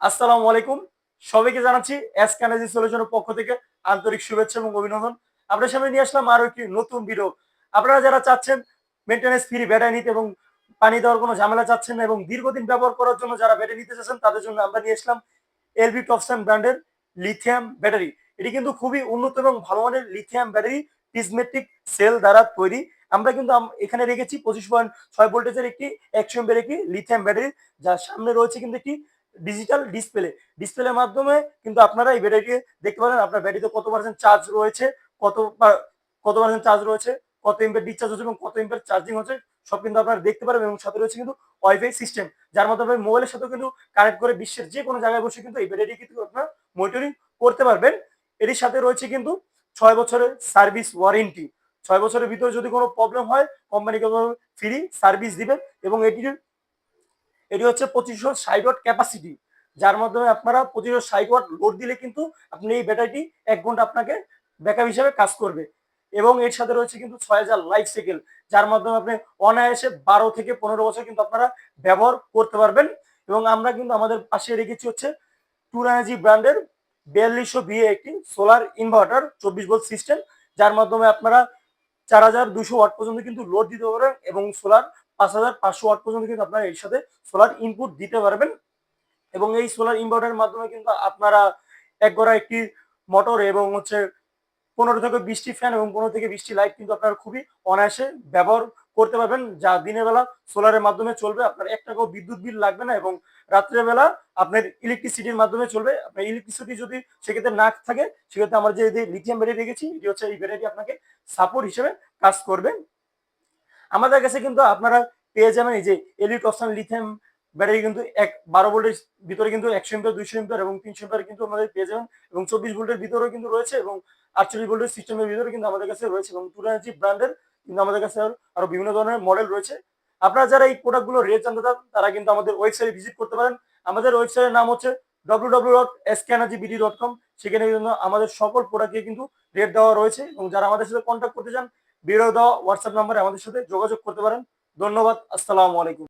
আসসালামু আলাইকুম। সবাইকে জানাচ্ছি এস সলিউশনের পক্ষ থেকে আন্তরিক শুভেচ্ছা এবং অভিনন্দন। আপনার সামনে নিয়ে আসলাম আরও একটি নতুন ভিডিও আপনারা যারা চাচ্ছেন মেনটেন্যান্স ফ্রি ব্যাটারি নিতে এবং পানি দেওয়ার কোনো ঝামেলা চাচ্ছেন না এবং দীর্ঘদিন ব্যবহার করার জন্য যারা ব্যাটারি নিতে চাচ্ছেন, তাদের জন্য আমরা নিয়ে আসলাম এলবি টপসান ব্র্যান্ডের লিথিয়াম ব্যাটারি এটি কিন্তু খুবই উন্নত এবং ভালো মানের লিথিয়াম ব্যাটারি প্রিজমেটিক সেল দ্বারা তৈরি। আমরা কিন্তু এখানে রেখেছি পঁচিশ পয়েন্ট ছয় ভোল্টেজের একটি একশো এমবের একটি লিথিয়াম ব্যাটারি যার সামনে রয়েছে কিন্তু একটি ডিজিটাল ডিসপ্লে ডিসপ্লের মাধ্যমে কিন্তু আপনারা এই ব্যাটারিটি দেখতে পারেন, আপনার ব্যাটারিতে কত পার্সেন্ট চার্জ রয়েছে, কত কত পার্সেন্ট চার্জ রয়েছে, কত এমপের ডিসচার্জ হচ্ছে এবং কত এমপের চার্জিং হচ্ছে, সব কিন্তু আপনারা দেখতে পারবেন এবং সাথে রয়েছে কিন্তু ওয়াইফাই সিস্টেম যার মাধ্যমে মোবাইলের সাথেও কিন্তু কানেক্ট করে বিশ্বের যে কোনো জায়গায় বসে কিন্তু এই ব্যাটারি কিন্তু আপনারা মনিটরিং করতে পারবেন। এটির সাথে রয়েছে কিন্তু ছয় বছরের সার্ভিস ওয়ারেন্টি ছয় বছরের ভিতরে যদি কোনো প্রবলেম হয় কোম্পানি ফ্রি সার্ভিস দিবেন এবং এটির এটি হচ্ছে পঁচিশশো ষাট ক্যাপাসিটি যার মাধ্যমে আপনারা পঁচিশশো ষাট লোড দিলে কিন্তু আপনি এই ব্যাটারিটি এক ঘণ্টা আপনাকে ব্যাকআপ হিসাবে কাজ করবে। এবং এর সাথে রয়েছে কিন্তু ছয় হাজার লাইফ সাইকেল যার মাধ্যমে আপনি অনায়াসে বারো থেকে পনেরো বছর কিন্তু আপনারা ব্যবহার করতে পারবেন। এবং আমরা কিন্তু আমাদের পাশে রেখেছি হচ্ছে টুর এনার্জি ব্র্যান্ডের বিয়াল্লিশশো বিয়ে একটি সোলার ইনভার্টার চব্বিশ ভোল্ট সিস্টেম যার মাধ্যমে আপনারা চার হাজার দুশো ওয়াট পর্যন্ত কিন্তু লোড দিতে পারবেন এবং সোলার পাঁচ হাজার পাঁচশো ওয়াট পর্যন্ত কিন্তু আপনারা এর সাথে সোলার ইনপুট দিতে পারবেন। এবং এই সোলার ইনভার্টারের মাধ্যমে কিন্তু আপনারা এক গড়া একটি মোটর এবং হচ্ছে পনেরো থেকে বৃষ্টি ফ্যান এবং পনেরো থেকে বৃষ্টি লাইট কিন্তু আপনারা খুবই অনায়াসে ব্যবহার করতে পারবেন, যা দিনের বেলা সোলারের মাধ্যমে চলবে। আপনার এক টাকাও বিদ্যুৎ বিল লাগবে না এবং রাত্রের বেলা আপনার ইলেকট্রিসিটির মাধ্যমে চলবে। আপনার ইলেকট্রিসিটি যদি সেক্ষেত্রে না থাকে, সেক্ষেত্রে আমরা যে লিথিয়াম ব্যাটারি রেখেছি, এটি হচ্ছে এই ব্যাটারি আপনাকে সাপোর্ট হিসেবে কাজ করবে। আমাদের কাছে কিন্তু আপনারা পেয়ে যাবেন এই যে এলিট অপশন লিথিয়াম ব্যাটারি কিন্তু এক বারো ভোল্টের ভিতরে কিন্তু একশো এম্পিয়ার, দুইশো এম্পিয়ার এবং তিনশো এম্পিয়ার কিন্তু আমাদের পেয়ে যাবেন এবং চব্বিশ ভোল্টের ভিতরেও কিন্তু রয়েছে এবং আটচল্লিশ ভোল্টের সিস্টেমের ভিতরে কিন্তু আমাদের কাছে রয়েছে এবং টু এনার্জি ব্র্যান্ডের কিন্তু আমাদের কাছে আরো- বিভিন্ন ধরনের মডেল রয়েছে। আপনারা যারা এই প্রোডাক্টগুলো রেট জানতে চান, তারা কিন্তু আমাদের ওয়েবসাইটে ভিজিট করতে পারেন। আমাদের ওয়েবসাইটের নাম হচ্ছে W W dot BD dot com সেখানে কিন্তু আমাদের সকল প্রোডাক্টে কিন্তু রেট দেওয়া রয়েছে এবং যারা আমাদের সাথে কন্ট্যাক্ট করতে চান ভিডিও দেওয়া হোয়াটসঅ্যাপ নাম্বারে আমাদের সাথে যোগাযোগ করতে পারেন। ধন্যবাদ আসসালামু আলাইকুম।